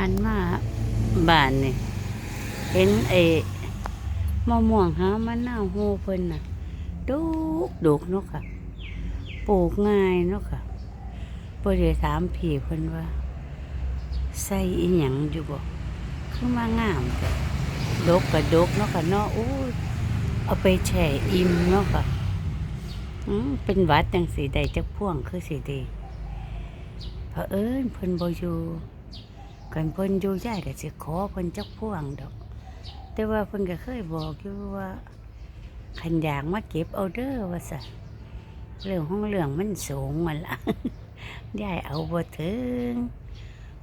านมาบ้านนี่เห็นไอ้มะม่วงหามะนาวโฮเพิ่นน่ะดุกดุกเนาะค่ะ ปลูกง่ายเนาะค่ะบ่ได้ถามพี่เพิ่นว่า ใส่อีหยังอยู่บ่คือมางามดกก็ดกเนาะค่ะเนาะโอ้ยเอาไปแช่อิ่มเนาะค่ะอืมเป็นวัดจังสีใดจักพ่วงคือสิดีเอิญเพิ่นบ่อยู่ กันเพิ่นอยู่ยายก็สิขอเพิ่นจักพ่วงดอก แต่ว่าเพิ่นก็เคยบอกอยู่ว่าคันอยากมาเก็บเอาเด้อว่าซั่นเรื่องของเรื่องมันสูงมันละยายเอาบ่ถึง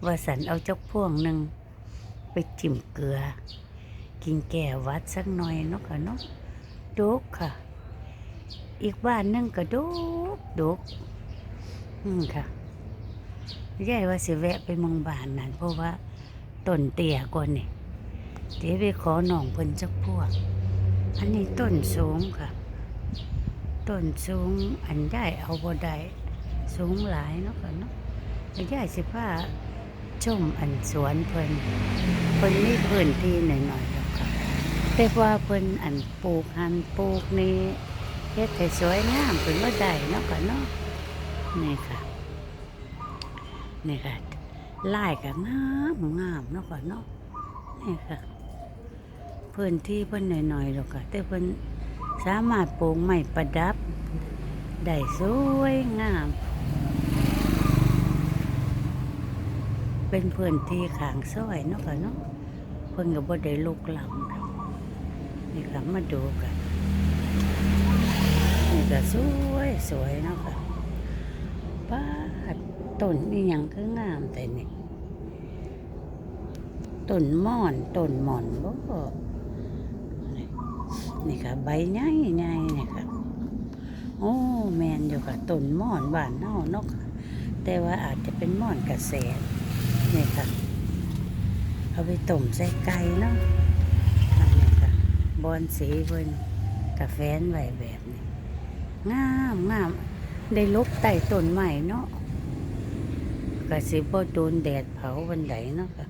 ว่าสันเอาจักพ่วงหนึ่งไปจิ้มเกลือ กินแก้วัดสักหน่อยเนาะค่ะเนาะดกค่ะ อีกบ้านหนึงก็ดกดกอืมค่ะ ยายว่าสิแวะไปมองบ้านนั่นเพราะว่าต้นเตี้ยกว่านี่เดี๋ยวไปขอหนองเพิ่นจักพวก อันนี้ต้นสูงค่ะ ต้นสูงอันได้เอาบ่ได้สูงหลายเนาะค่ะเนาะแล้วยายสิพาชมอันสวนเพิ่นเพิ่นมีพื้นที่หน่อยๆแล้วค่ะแต่ว่าเพิ่นอันปลูกหันปลูกนี่เฮ็ดให้สวยงามเป็นว่าได้เนาะค่ะเนาะนี่ค่ะ นี่ค่ะลายก็งามงามเนาะค่ะเนาะนี่ค่ะพื้นที่เพิ่นหน่อยๆแล้วค่ะแต่เพิ่นสามารถปลูกไม้ประดับ ได้สวยงาม เป็นพื่อนที่ขางซอยเนาะค่ะเนาะเพิ่นก็บ่ได้ลุกล้ำนี่ค่ะมาดูกันนี่ก็สวยสวยเนาะค่ะป้า ต้นนี่ยังคืองามแต่นี่ต้นม่อนต้นหมอนบ่นี่นี่ค่ะ ใบใหญ่ใหญ่นี่ค่ะโอ้แมนอยู่ค่ะต้นม่อนบ้านเฮาเนาะแต่ว่าอาจจะเป็นม่อนกระแสนี่ค่ะ เอาไปต้มใส่ไก่เนาะนนี้ค่ะบอนสีเพิ่นกาแฟนไว้แบบนี้งามงามได้ลบใต้ต้นใหม่เนาะ กะสิบ่โดนแดดเผาวันไหนเนาะค่ะ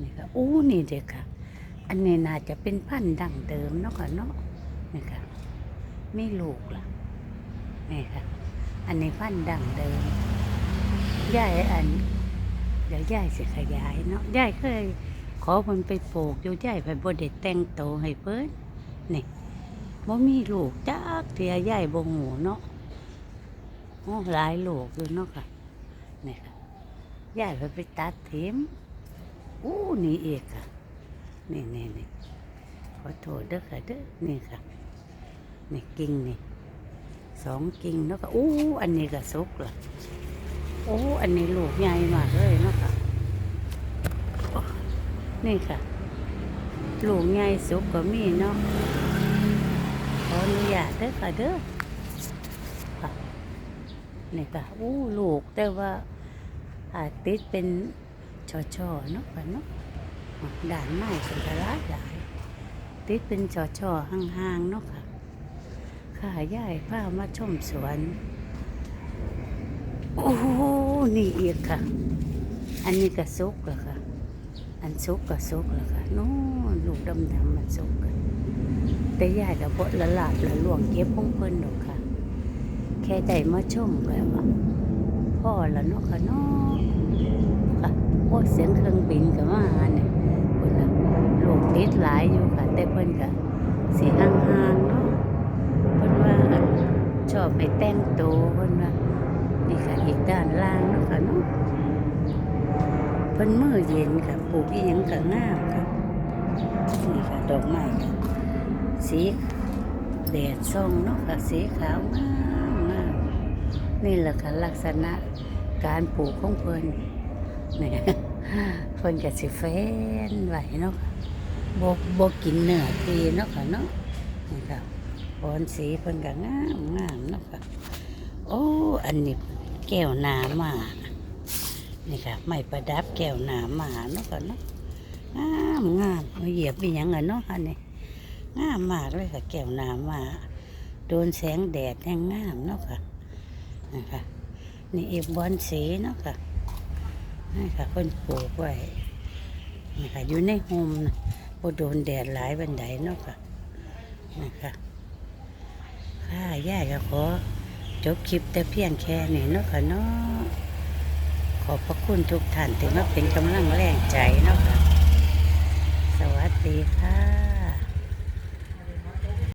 นี่ค่ะอู้นี่เด็กค่ะ อันนี้น่าจะเป็นพันธุ์ดั้งเดิมเนาะค่ะเนาะนี่ค่ะไม่ลูกล่ะนี่ค่ะ อันนี้พันธุ์ดั้งเดิมย่ายอันเดี๋ยวยายสิขยายเนาะยายเคยขอเพิ่นไปปลูกอยู่ยายไปบ่ได้แต่งโตให้เพิ่นนี่บ่มีลูกจักเทียยายบ่หูเนาะโอ้หลายลูกอยู่เนาะค่ะ นี่ค่ะยายไปไปตัดถิมอู้นี่เอกค่ะ นี่นี่นี่ขอโทษเด้อค่ะเด้อนี่ค่ะนี่กิ่งนี่สองกิ่งแล้วก็อู้อันนี้ก็สุกละโอ้อันนี้ลูกใหญ่มากเลยเนาะค่ะนี่ค่ะ ลูกใหญ่สุกก็มีเนาะขออนุญาตเด้อค่ะเด้อค่ะนี่ค่ะอู้ลูกแต่ว่า อาจติดเป็นช่อๆเนาะค่ะเนาะด่านไม้เป็นกระลาหลายติดเป็นช่อๆห่างๆเนาะค่ะข้าย่ายพามาชมสวน โอ้โหนี่อีกค่ะ อันนี้ก็สุกแล้วค่ะอันสุกก็สุกแล้วค่ะน่นลูกดำๆมันสุกกันแต่ย่ายกับบละลาบละลวงเก็บของเพิ่นดอกค่ะ แค่ได้มาชมก็ว่า พ่อละเนาะค่ะเนาะค่ะพวกเสียงเครื่องบินก็มาเนี่ยคนละลูกติดหลายอยู่ค่ะ แต่เพิ่นก็สีห่างๆเนาะเพิ่นว่าชอบไปแต่งตัวเพิ่นว่านี่ค่ะอีกด้านล่างเนาะค่ะเนาะเพิ่นมือเย็นค่ะปลูกอีหยังก็งามค่ะนี่ค่ะดอกไม้ค่ะสีแดดส่องเนาะค่ะสีขาวมาม นี่แหละค่ะลักษณะการปลูกของเพิ่นนี่เพิ่นก็สิแฟนไว้เนาะบ่บ่กินเนื้อทีเนาะค่ะเนาะนี่ค่ะบอนสีเพิ่นก็งามงามเนาะค่ะโอ้อันนี้แก้วน้ำมานี่ค่ะไม่ประดับแก้วน้ำมาเนาะค่ะเนาะงามงามเหยียบเป็นยังไงเนาะอันนี้งามมากเลยค่ะแก้วน้ำมาโดนแสงแดดแห้งงามเนาะค่ะ นะคะนี่อีกบอนสีเนาะค่ะนี่ค่ะคนปลูกไว้นี่ค่ะอยู่ในโฮมนะโอโดนแดดหลายบันไดเนาะค่ะนี่ค่ะค่ะย่าก็ขอจบคลิปแต่เพียงแค่นี้เนาะค่ะเนาะขอบพระคุณทุกท่านที่มาเป็นกำลังแรงใจเนาะค่ะ สวัสดีค่ะ